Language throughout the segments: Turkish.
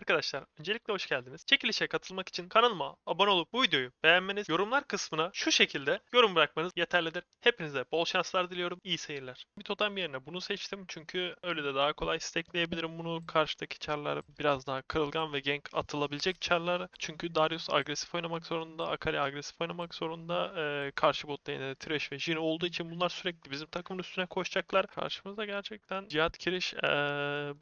Arkadaşlar öncelikle hoş geldiniz. Çekilişe katılmak için kanalıma abone olup bu videoyu beğenmeniz, yorumlar kısmına şu şekilde yorum bırakmanız yeterlidir. Hepinize bol şanslar diliyorum. İyi seyirler. Bir totem yerine bunu seçtim çünkü öyle de daha kolay stackleyebilirim bunu. Karşıdaki çarlar biraz daha kırılgan ve gank atılabilecek çarlar. Çünkü Darius agresif oynamak zorunda, Akali agresif oynamak zorunda. Ee, karşı bot lane'de de Thresh ve Jhin olduğu için bunlar sürekli bizim takımın üstüne koşacaklar. Karşımızda gerçekten Cihat Kiriş, ee,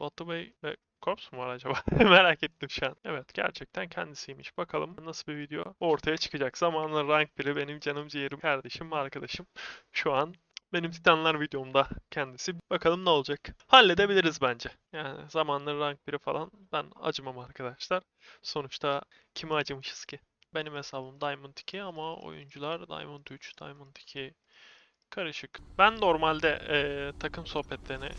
Batu Bey ve Korps mu var acaba? Merak ettim şu an. Evet gerçekten kendisiymiş. Bakalım nasıl bir video ortaya çıkacak. Zamanla rank biri benim canım ciğerim kardeşim arkadaşım. Şu an benim Titanlar videomda kendisi. Bakalım ne olacak. Halledebiliriz bence. Yani zamanla rank biri falan ben acımam arkadaşlar. Sonuçta kime acımışız ki? Benim hesabım Diamond 2 ama oyuncular Diamond 3, Diamond 2 karışık. Ben normalde eee, takım sohbetlerine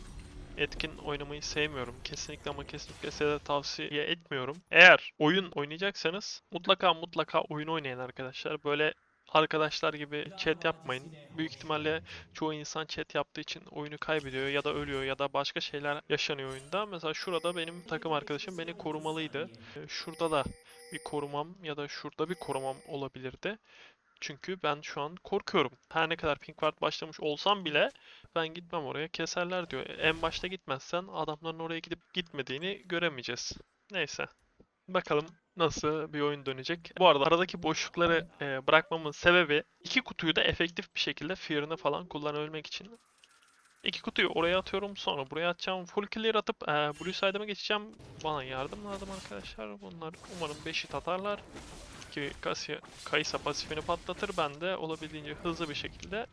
etkin oynamayı sevmiyorum. Kesinlikle ama kesinlikle size de tavsiye etmiyorum. Eğer oyun oynayacaksanız mutlaka mutlaka oyun oynayın arkadaşlar. Böyle arkadaşlar gibi chat yapmayın. Büyük ihtimalle çoğu insan chat yaptığı için oyunu kaybediyor ya da ölüyor ya da başka şeyler yaşanıyor oyunda. Mesela şurada benim takım arkadaşım beni korumalıydı. Ee, Şurada da bir korumam ya da şurada bir korumam olabilirdi. Çünkü ben şu an korkuyorum. Her ne kadar Pink Ward başlamış olsam bile ben gitmem oraya keserler diyor. En başta gitmezsen adamların oraya gidip gitmediğini göremeyeceğiz. Neyse. Bakalım nasıl bir oyun dönecek. Bu arada aradaki boşlukları e, bırakmamın sebebi iki kutuyu da efektif bir şekilde Fear'ını falan kullanabilmek için. İki kutuyu oraya atıyorum sonra buraya atacağım. Full clear atıp e, Blue Side'ıma geçeceğim. Bana yardım lazım arkadaşlar. Bunlar umarım 5 atarlar. Ki Cassia, Kaysa pasifini patlatır. Ben de olabildiğince hızlı bir şekilde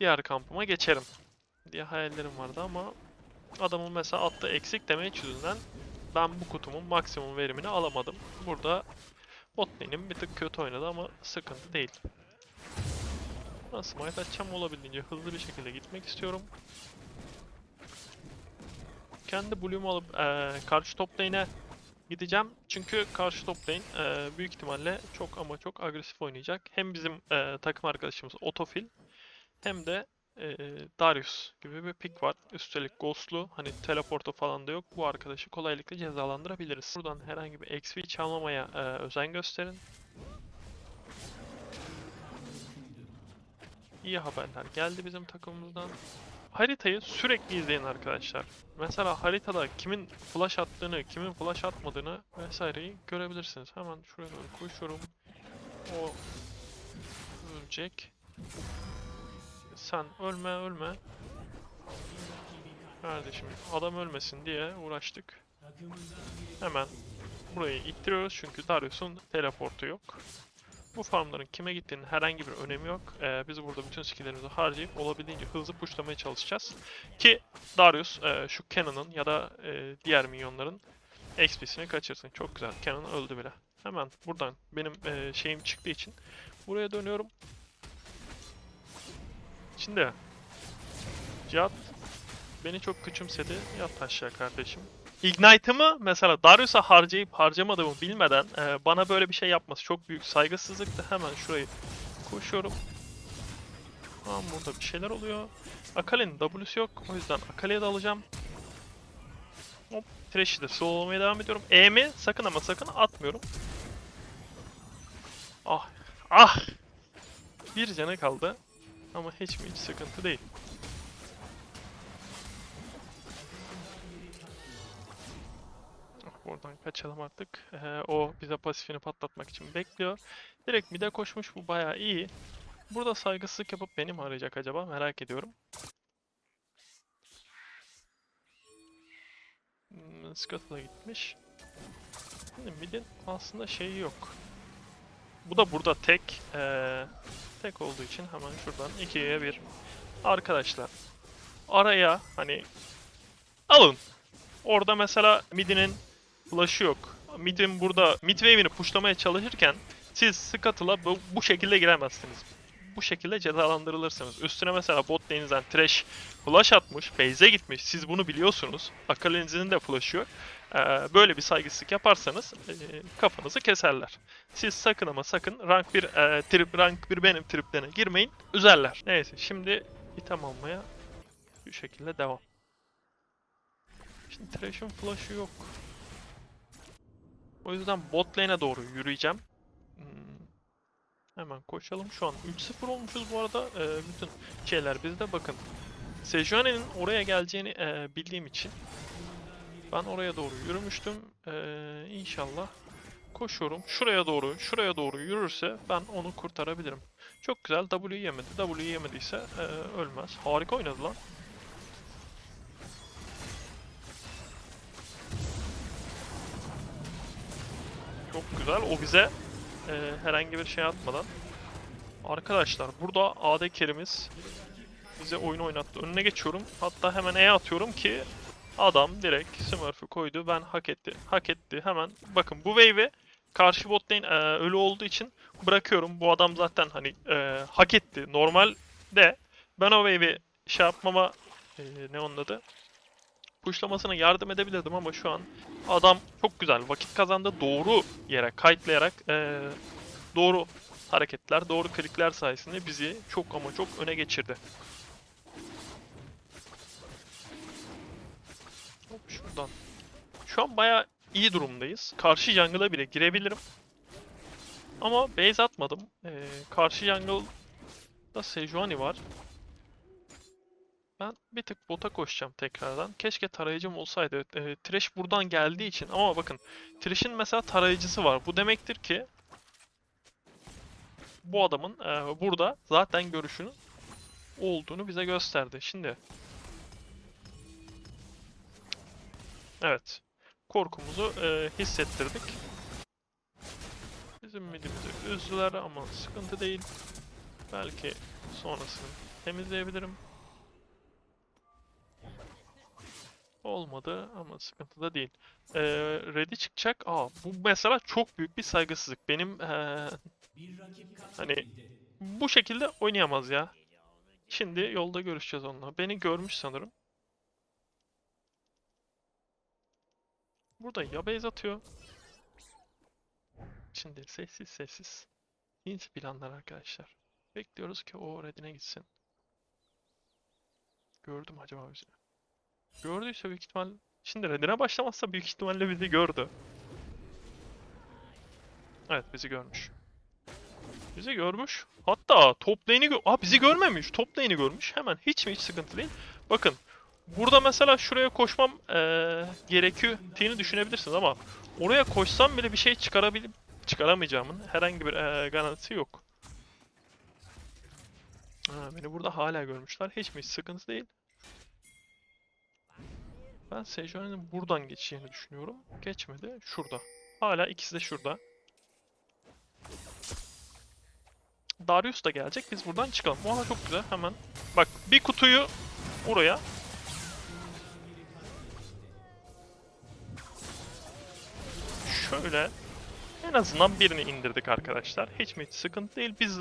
diğer kampıma geçerim diye hayallerim vardı ama adamın mesela attığı eksik damage yüzünden ben bu kutumun maksimum verimini alamadım. Burada bot lane'im bir tık kötü oynadı ama sıkıntı değil. Ben smite atacağım olabildiğince hızlı bir şekilde gitmek istiyorum. Kendi blue'umu alıp eee, karşı top lane'e gideceğim. Çünkü karşı top lane eee, büyük ihtimalle çok ama çok agresif oynayacak. Hem bizim eee, takım arkadaşımız Otofil hem de eee, Darius gibi bir pick var. Üstelik Ghost'lu hani teleportu falan da yok. Bu arkadaşı kolaylıkla cezalandırabiliriz. Buradan herhangi bir XP çalmamaya eee, özen gösterin. İyi haberler geldi bizim takımımızdan. Haritayı sürekli izleyin arkadaşlar. Mesela haritada kimin flash attığını, kimin flash atmadığını vesaireyi görebilirsiniz. Hemen şuraya doğru koşuyorum. O ölecek. Sen ölme ölme. Kardeşim adam ölmesin diye uğraştık. Hemen burayı ittiriyoruz çünkü Darius'un teleportu yok. Bu farmların kime gittiğinin herhangi bir önemi yok. Ee, biz burada bütün skilllerimizi harcayıp olabildiğince hızlı pushlamaya çalışacağız. Ki Darius e, şu Cannon'ın ya da e, diğer minyonların XP'sini kaçırsın. Çok güzel. Cannon öldü bile. Hemen buradan benim e, şeyim çıktığı için buraya dönüyorum. Şimdi Cihat beni çok küçümsedi. Yat aşağı kardeşim. Ignite'ımı mesela Darius'a harcayıp harcamadığımı bilmeden e, bana böyle bir şey yapması çok büyük saygısızlıktı. Hemen şurayı koşuyorum. Tamam burada bir şeyler oluyor. Akali'nin W'si yok. O yüzden Akali'ye de alacağım. Hop. Thresh'i de slowlamaya devam ediyorum. E'mi sakın ama sakın atmıyorum. Ah. Ah. Bir canı kaldı. Ama hiç mi hiç sıkıntı değil. Buradan kaçalım artık. Ee, o bize pasifini patlatmak için bekliyor. Direkt mid'e koşmuş bu bayağı iyi. Burada saygısızlık yapıp beni mi arayacak acaba merak ediyorum. Hmm, Scuttle'a gitmiş. Şimdi mid'in aslında şeyi yok. Bu da burada tek. ee, tek olduğu için hemen şuradan 2'ye 1. Arkadaşlar araya hani alın. Orada mesela mid'inin flash'ı yok. Mid'in burada mid wave'ini pushlamaya çalışırken siz Scuttle'a bu, bu şekilde giremezsiniz. Bu şekilde cezalandırılırsınız. Üstüne mesela bot lane'den Thresh flash atmış, base'e gitmiş. Siz bunu biliyorsunuz. Akali'nin de flash'ı yok. Ee, böyle bir saygısızlık yaparsanız e, kafanızı keserler. Siz sakın ama sakın rank 1 e, trip rank 1 benim triplerine girmeyin. Üzerler. Neyse şimdi item almaya bu şekilde devam. Şimdi Thresh'in flash'ı yok. O yüzden bot lane'e doğru yürüyeceğim. Hmm, Hemen koşalım. Şu an 3-0 olmuşuz bu arada. Ee, bütün şeyler bizde. Bakın. Sejuani'nin oraya geleceğini e, bildiğim için ben oraya doğru yürümüştüm. Ee, inşallah koşuyorum. Şuraya doğru, şuraya doğru yürürse ben onu kurtarabilirim. Çok güzel. W yemedi. W yemediyse e, ölmez. Harika oynadı lan. Çok güzel. O bize e, herhangi bir şey atmadan. Arkadaşlar burada AD Kerim'iz bize oyun oynattı. Önüne geçiyorum. Hatta hemen E atıyorum ki adam direkt Smurf'ü koydu. Ben hak etti. Hak etti. Hemen bakın bu wave'i karşı bot lane e, ölü olduğu için bırakıyorum. Bu adam zaten hani e, hak etti. Normalde ben o wave'i şey yapmama e, ne onun adı? Pushlamasına yardım edebilirdim ama şu an adam çok güzel vakit kazandı. Doğru yere kayıtlayarak e, doğru hareketler, doğru klikler sayesinde bizi çok ama çok öne geçirdi. Hop şuradan. Şu an bayağı iyi durumdayız. Karşı jungle'a bile girebilirim. Ama base atmadım. Ee, karşı jungle'da Sejuani var. Ben bir tık bota koşacağım tekrardan. Keşke tarayıcım olsaydı. Ee, Thresh buradan geldiği için ama bakın Thresh'in mesela tarayıcısı var. Bu demektir ki bu adamın e, burada zaten görüşünün olduğunu bize gösterdi. Şimdi Evet. Korkumuzu e, hissettirdik. Bizim midimizi üzdüler ama sıkıntı değil. Belki sonrasını temizleyebilirim. Olmadı ama sıkıntı da değil. Ee, ready çıkacak. Aa bu mesela çok büyük bir saygısızlık. Benim ee, hani bu şekilde oynayamaz ya. Şimdi yolda görüşeceğiz onunla. Beni görmüş sanırım. Burada ya base atıyor. Şimdi sessiz sessiz. İnce planlar arkadaşlar. Bekliyoruz ki o redine gitsin. Gördüm acaba bizi. Gördüyse büyük ihtimal... Şimdi redine başlamazsa büyük ihtimalle bizi gördü. Evet bizi görmüş. Bizi görmüş. Hatta top lane'i gö Aa, bizi görmemiş. Top lane'i görmüş. Hemen hiç mi hiç sıkıntı değil. Bakın Burada mesela şuraya koşmam eee gerekiyor diye düşünebilirsiniz ama oraya koşsam bile bir şey çıkarabilip çıkaramayacağımın herhangi bir eee, garantisi yok. Ha, beni burada hala görmüşler. Hiç mi hiç sıkıntı değil. Ben Sejuani'nin buradan geçeceğini düşünüyorum. Geçmedi. Şurada. Hala ikisi de şurada. Darius da gelecek. Biz buradan çıkalım. Oha çok güzel. Hemen. Bak bir kutuyu oraya şöyle en azından birini indirdik arkadaşlar. Hiç mi hiç sıkıntı değil. Biz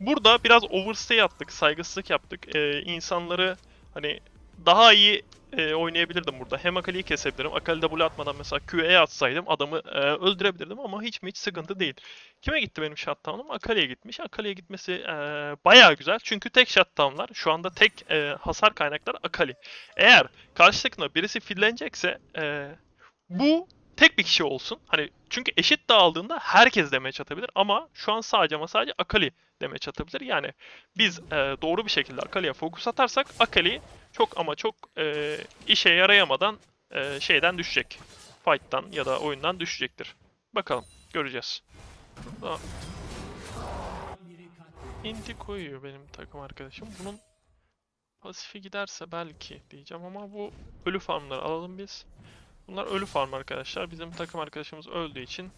burada biraz overstay attık, saygısızlık yaptık. Ee, insanları hani daha iyi e, oynayabilirdim burada. Hem Akali'yi kesebilirim. Akali W atmadan mesela Q'ye atsaydım adamı e, öldürebilirdim ama hiç mi hiç sıkıntı değil. Kime gitti benim shutdown'um? Akali'ye gitmiş. Akali'ye gitmesi e, bayağı güzel. Çünkü tek shutdown'lar. Şu anda tek e, hasar kaynakları Akali. Eğer karşı birisi fillenecekse e, bu tek bir kişi olsun. Hani çünkü eşit dağıldığında herkes damage atabilir ama şu an sadece ama sadece Akali damage atabilir. Yani biz e, doğru bir şekilde Akali'ye fokus atarsak Akali çok ama çok e, işe yarayamadan e, şeyden düşecek. Fight'tan ya da oyundan düşecektir. Bakalım göreceğiz. Burada Inti koyuyor benim takım arkadaşım. Bunun pasifi giderse belki diyeceğim ama bu ölü farmları alalım biz. Bunlar ölü farm arkadaşlar. Bizim takım arkadaşımız öldüğü için.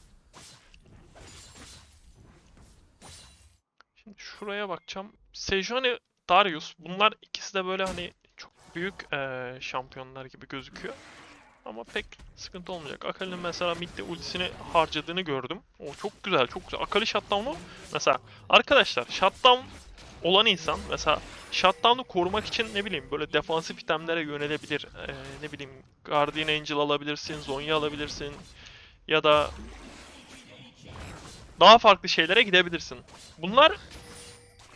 Şimdi şuraya bakacağım. Sejuani, Darius. Bunlar ikisi de böyle hani çok büyük eee, şampiyonlar gibi gözüküyor. Ama pek sıkıntı olmayacak. Akali'nin mesela midde ultisini harcadığını gördüm. O çok güzel, çok güzel. Akali shutdown'u mesela arkadaşlar shutdown olan insan mesela shutdown'u korumak için ne bileyim böyle defansif itemlere yönelebilir. Ee, ne bileyim Guardian Angel alabilirsin, Zonya alabilirsin ya da daha farklı şeylere gidebilirsin. Bunlar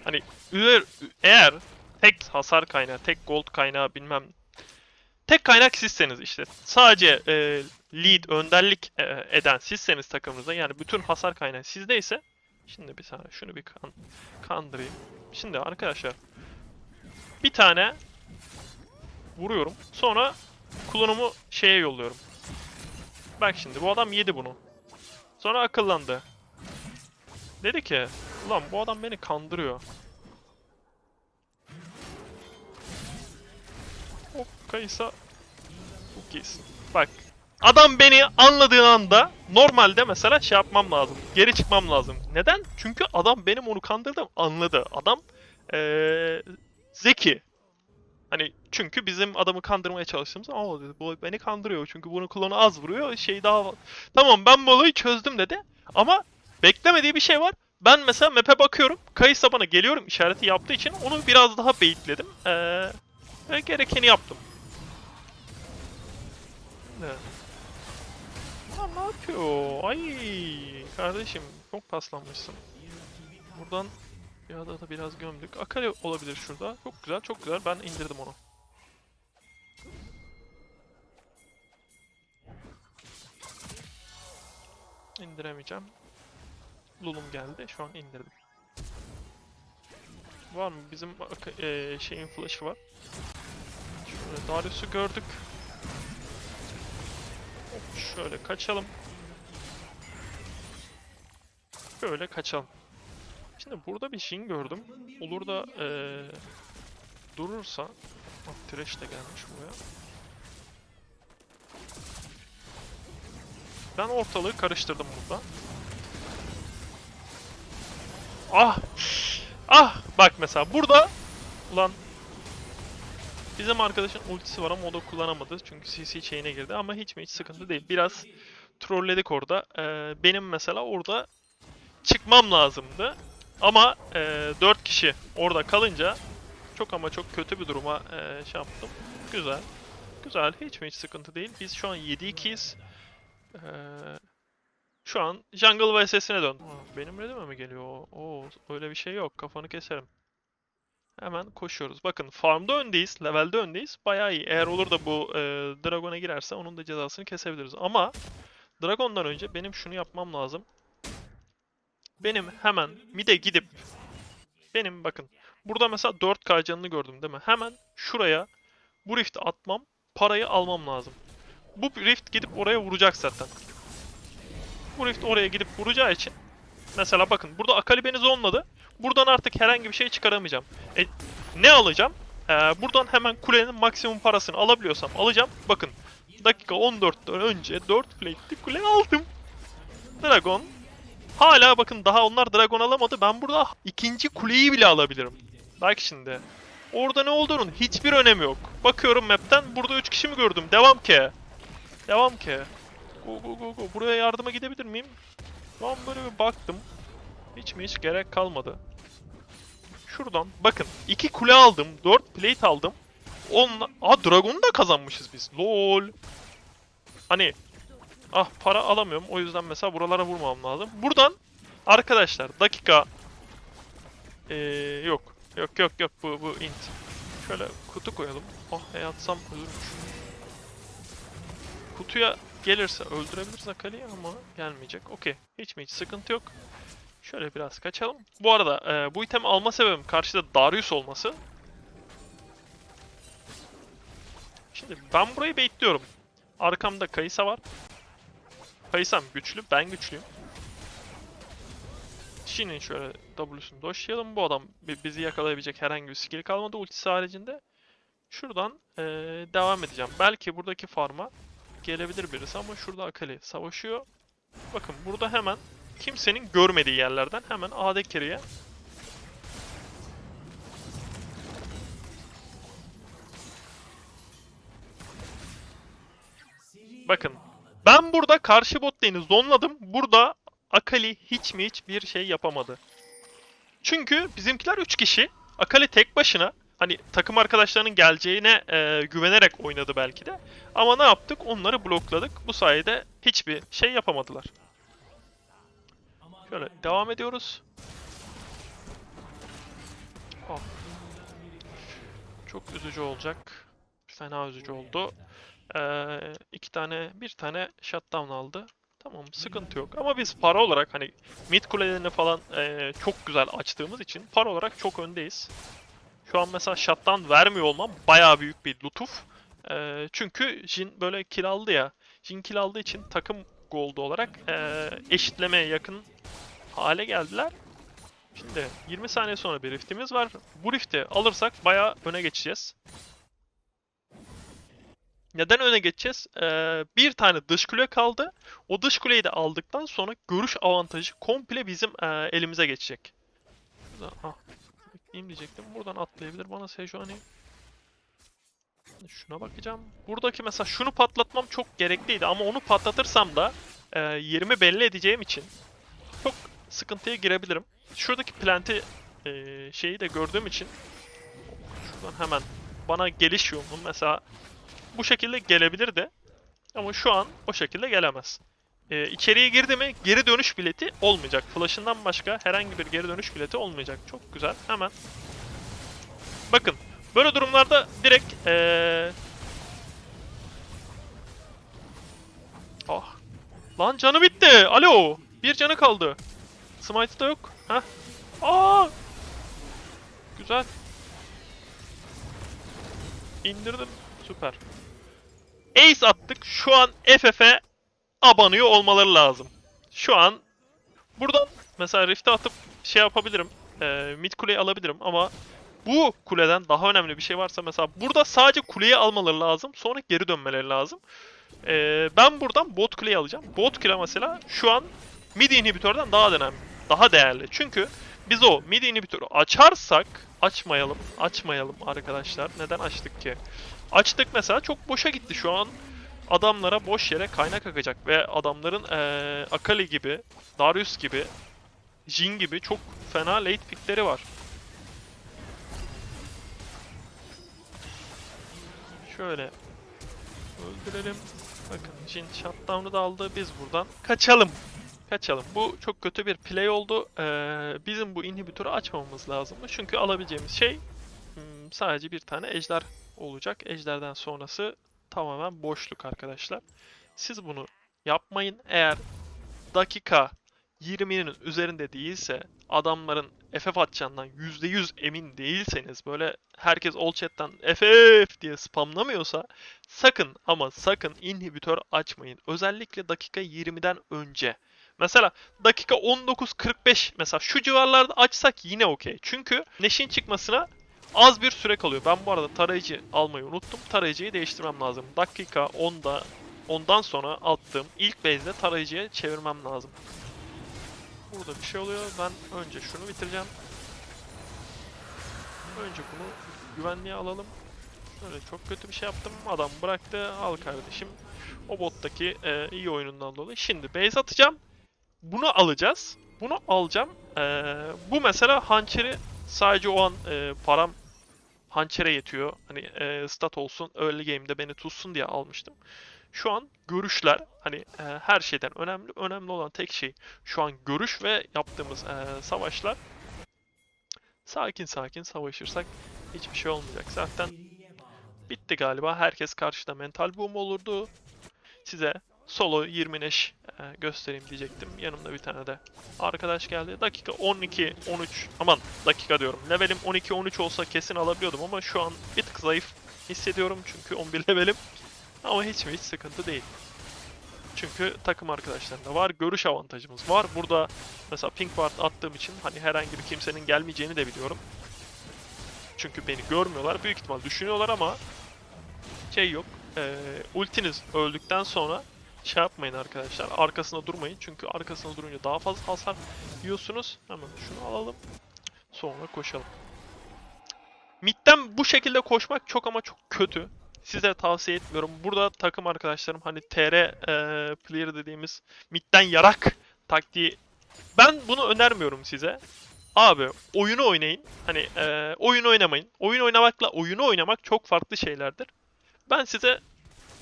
hani eğer, eğer tek hasar kaynağı, tek gold kaynağı bilmem tek kaynak sizseniz işte sadece e, lead, önderlik e, eden sizseniz takımınızda yani bütün hasar kaynağı sizdeyse şimdi bir saniye şunu bir kan, kandırayım. Şimdi arkadaşlar bir tane vuruyorum. Sonra klonumu şeye yolluyorum. Bak şimdi bu adam yedi bunu. Sonra akıllandı. Dedi ki ulan bu adam beni kandırıyor. Hop kayısa çok iyisin. Bak adam beni anladığı anda normalde mesela şey yapmam lazım. Geri çıkmam lazım. Neden? Çünkü adam benim onu kandırdım anladı. Adam eee, zeki. Hani çünkü bizim adamı kandırmaya çalıştığımız aa dedi bu beni kandırıyor çünkü bunun klonu az vuruyor şey daha tamam ben bu olayı çözdüm dedi ama beklemediği bir şey var ben mesela map'e bakıyorum Kayısa bana geliyorum işareti yaptığı için onu biraz daha beyitledim ee, ve gerekeni yaptım ne? Lan ne yapıyor? Ay kardeşim çok paslanmışsın. Buradan ya da da biraz gömdük. Akali olabilir şurada. Çok güzel, çok güzel. Ben indirdim onu. İndiremeyeceğim. Lulum geldi. Şu an indirdim. Var mı? Bizim eee, şeyin flash'ı var. Şöyle Darius'u gördük. Şöyle kaçalım. Böyle kaçalım. Şimdi burada bir Jhin gördüm. Olur da eee, durursa... Bak Thresh de gelmiş buraya. Ben ortalığı karıştırdım burada. Ah! Ah! Bak mesela burada... Ulan... Bizim arkadaşın ultisi var ama o da kullanamadı. Çünkü CC chain'e girdi ama hiç mi hiç sıkıntı değil. Biraz trolledik orada. Eee, benim mesela orada çıkmam lazımdı. Ama e, 4 kişi orada kalınca çok ama çok kötü bir duruma e, şey yaptım. Güzel. Güzel. Hiç mi hiç sıkıntı değil. Biz şu an 7-2'yiz. E, şu an Jungle VS'sine dön. Benim redime mi geliyor? Oo, öyle bir şey yok. Kafanı keserim. Hemen koşuyoruz. Bakın farmda öndeyiz. Levelde öndeyiz. Bayağı iyi. Eğer olur da bu e, Dragon'a girerse onun da cezasını kesebiliriz. Ama Dragon'dan önce benim şunu yapmam lazım. Benim hemen mid'e gidip benim bakın burada mesela 4K canını gördüm değil mi? Hemen şuraya bu rift'i atmam, parayı almam lazım. Bu rift gidip oraya vuracak zaten. Bu rift oraya gidip vuracağı için mesela bakın burada Akali beni zonladı. Buradan artık herhangi bir şey çıkaramayacağım. E, ne alacağım? Ee, buradan hemen kulenin maksimum parasını alabiliyorsam alacağım. Bakın dakika 14'ten önce 4 plate'li kule aldım. Dragon Hala bakın daha onlar Dragon alamadı. Ben burada ikinci kuleyi bile alabilirim. Bak şimdi. Orada ne olduğunun hiçbir önemi yok. Bakıyorum map'ten burada 3 kişi mi gördüm? Devam ki. Devam ki. Go go go go. Buraya yardıma gidebilir miyim? An böyle bir baktım. Hiç mi hiç gerek kalmadı. Şuradan bakın. 2 kule aldım. 4 plate aldım. Onla... Aa Dragon'u da kazanmışız biz. LOL. Hani Ah para alamıyorum. O yüzden mesela buralara vurmam lazım. Buradan arkadaşlar dakika ee, yok. Yok yok yok bu bu int. Şöyle kutu koyalım. Ah oh, yatsam ölürmüş. Kutuya gelirse öldürebiliriz Akali'yi ama gelmeyecek. Okey. Hiç mi hiç sıkıntı yok. Şöyle biraz kaçalım. Bu arada e, bu itemi alma sebebim karşıda Darius olması. Şimdi ben burayı baitliyorum. Arkamda Kayısa var. Kayısam güçlü, ben güçlüyüm. Shin'in şöyle W'sunu doşlayalım. Bu adam bi- bizi yakalayabilecek herhangi bir skill kalmadı ultisi haricinde. Şuradan eee, devam edeceğim. Belki buradaki farma gelebilir birisi ama şurada Akali savaşıyor. Bakın burada hemen kimsenin görmediği yerlerden hemen AD Bakın ben burada karşı bot lane'i zonladım. Burada Akali hiç mi hiç bir şey yapamadı. Çünkü bizimkiler 3 kişi. Akali tek başına hani takım arkadaşlarının geleceğine e, güvenerek oynadı belki de. Ama ne yaptık? Onları blokladık. Bu sayede hiçbir şey yapamadılar. Şöyle devam ediyoruz. Oh. Çok üzücü olacak. Fena üzücü oldu. Ee, iki tane, bir tane shutdown aldı. Tamam sıkıntı yok. Ama biz para olarak hani mid kulelerini falan ee, çok güzel açtığımız için para olarak çok öndeyiz. Şu an mesela shutdown vermiyor olmam bayağı büyük bir lütuf. Ee, çünkü Jin böyle kill aldı ya. Jin kill aldığı için takım gold olarak ee, eşitlemeye yakın hale geldiler. Şimdi 20 saniye sonra bir riftimiz var. Bu rifti alırsak bayağı öne geçeceğiz. Neden öne geçeceğiz? Ee, bir tane dış kule kaldı. O dış kuleyi de aldıktan sonra görüş avantajı komple bizim ee, elimize geçecek. Ah, bekleyeyim diyecektim. Buradan atlayabilir bana Sejuani. Şuna bakacağım. Buradaki mesela şunu patlatmam çok gerekliydi ama onu patlatırsam da ee, yerimi belli edeceğim için çok sıkıntıya girebilirim. Şuradaki planti ee, şeyi de gördüğüm için şuradan hemen bana geliş yolunu mesela bu şekilde gelebilirdi. Ama şu an o şekilde gelemez. Ee, içeriye girdi mi geri dönüş bileti olmayacak. Flash'ından başka herhangi bir geri dönüş bileti olmayacak. Çok güzel. Hemen. Bakın. Böyle durumlarda direkt ee... Ah. Lan canı bitti. Alo. Bir canı kaldı. Smite da yok. Heh. Aa! Güzel. İndirdim. Süper. Ace attık. Şu an FF'e abanıyor olmaları lazım. Şu an buradan mesela Rift'e atıp şey yapabilirim. E, mid kuleyi alabilirim ama bu kuleden daha önemli bir şey varsa mesela burada sadece kuleyi almaları lazım. Sonra geri dönmeleri lazım. E, ben buradan bot kuleyi alacağım. Bot kule mesela şu an mid inhibitörden daha önemli. Daha değerli. Çünkü biz o mid inhibitörü açarsak açmayalım. Açmayalım arkadaşlar. Neden açtık ki? Açtık mesela çok boşa gitti şu an. Adamlara boş yere kaynak akacak ve adamların eee Akali gibi, Darius gibi, Jin gibi çok fena late pickleri var. Şöyle öldürelim. Bakın Jin shutdown'u da aldı. Biz buradan kaçalım. Kaçalım. Bu çok kötü bir play oldu. Eee, bizim bu inhibitörü açmamamız lazımdı. Çünkü alabileceğimiz şey hmm, sadece bir tane ejder olacak. Ejderden sonrası tamamen boşluk arkadaşlar. Siz bunu yapmayın. Eğer dakika 20'nin üzerinde değilse adamların FF atacağından %100 emin değilseniz böyle herkes all chat'ten FF diye spamlamıyorsa sakın ama sakın inhibitör açmayın. Özellikle dakika 20'den önce. Mesela dakika 19.45 mesela şu civarlarda açsak yine okey. Çünkü Neş'in çıkmasına az bir süre kalıyor. Ben bu arada tarayıcı almayı unuttum. Tarayıcıyı değiştirmem lazım. Dakika 10'da ondan sonra attığım ilk base'de tarayıcıya çevirmem lazım. Burada bir şey oluyor. Ben önce şunu bitireceğim. Önce bunu güvenliğe alalım. Şöyle çok kötü bir şey yaptım. Adam bıraktı. Al kardeşim. O bottaki e, iyi oyunundan dolayı. Şimdi base atacağım. Bunu alacağız. Bunu alacağım. E, bu mesela hançeri sadece o an e, param hançere yetiyor. Hani e, stat olsun, early game'de beni tutsun diye almıştım. Şu an görüşler hani e, her şeyden önemli. Önemli olan tek şey şu an görüş ve yaptığımız e, savaşlar. Sakin sakin savaşırsak hiçbir şey olmayacak. Zaten bitti galiba. Herkes karşıda mental boom olurdu. Size solo 20 neş e, göstereyim diyecektim. Yanımda bir tane de arkadaş geldi. Dakika 12 13 aman dakika diyorum. Levelim 12 13 olsa kesin alabiliyordum ama şu an bir tık zayıf hissediyorum çünkü 11 levelim. Ama hiç mi hiç sıkıntı değil. Çünkü takım arkadaşlarında var. Görüş avantajımız var. Burada mesela pink ward attığım için hani herhangi bir kimsenin gelmeyeceğini de biliyorum. Çünkü beni görmüyorlar. Büyük ihtimal düşünüyorlar ama şey yok. Ee, ultiniz öldükten sonra şey yapmayın arkadaşlar. Arkasında durmayın. Çünkü arkasında durunca daha fazla hasar yiyorsunuz. Hemen şunu alalım. Sonra koşalım. Mid'den bu şekilde koşmak çok ama çok kötü. Size tavsiye etmiyorum. Burada takım arkadaşlarım hani TR e, player dediğimiz midden yarak taktiği ben bunu önermiyorum size. Abi oyunu oynayın. Hani e, oyun oynamayın. Oyun oynamakla oyunu oynamak çok farklı şeylerdir. Ben size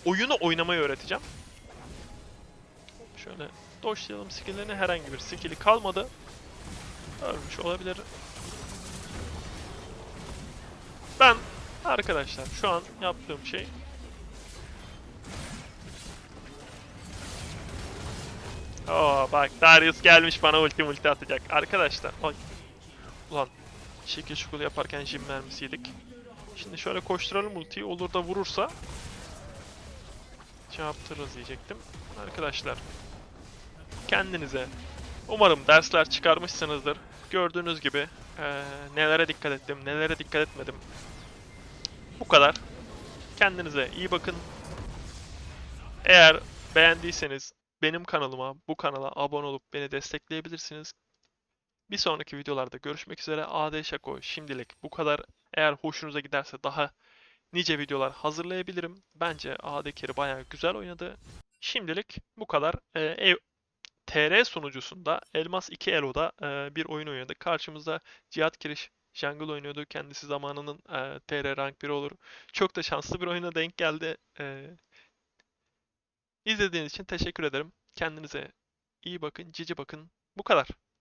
oyunu oynamayı öğreteceğim. Şöyle doşlayalım skill'lerini. Herhangi bir skill'i kalmadı. Ölmüş olabilir. Ben arkadaşlar şu an yaptığım şey Oo bak Darius gelmiş bana ulti ulti atacak. Arkadaşlar bak. Ulan şekil şukul yaparken jim mermisi. Şimdi şöyle koşturalım ultiyi olur da vurursa şey diyecektim. Arkadaşlar kendinize umarım dersler çıkarmışsınızdır. Gördüğünüz gibi eee, nelere dikkat ettim, nelere dikkat etmedim. Bu kadar. Kendinize iyi bakın. Eğer beğendiyseniz benim kanalıma, bu kanala abone olup beni destekleyebilirsiniz. Bir sonraki videolarda görüşmek üzere. AD Şako şimdilik bu kadar. Eğer hoşunuza giderse daha nice videolar hazırlayabilirim. Bence AD Carry bayağı güzel oynadı. Şimdilik bu kadar. Ee, ev- TR sunucusunda Elmas 2 Elo'da e, bir oyun oynadık. Karşımızda Cihat Kiriş Jungle oynuyordu. Kendisi zamanının e, TR rank 1 olur. Çok da şanslı bir oyuna denk geldi. E, izlediğiniz için teşekkür ederim. Kendinize iyi bakın, cici bakın. Bu kadar.